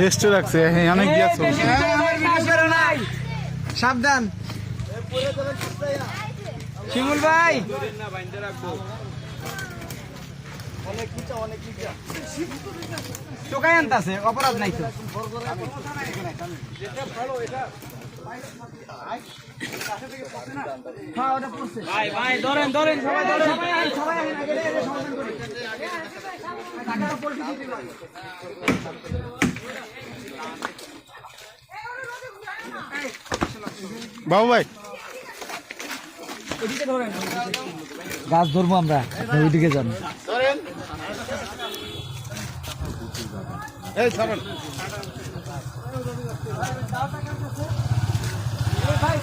রেস্টে রাখছে হ্যাঁ অনেক গিয়েছো সাবধান। শিমুল ভাই। টোকাই আনতাছে অপরাধ নাই তো। হ্যাঁ ওটা পড়ছে। ভাই ভাই ধরেন ধরেন সবাই ধরেন। সবাই সবাই বাবু ভাই। গাছ ধরবো আমরা ওইদিকে যান। এই ছাড়েন। ভাই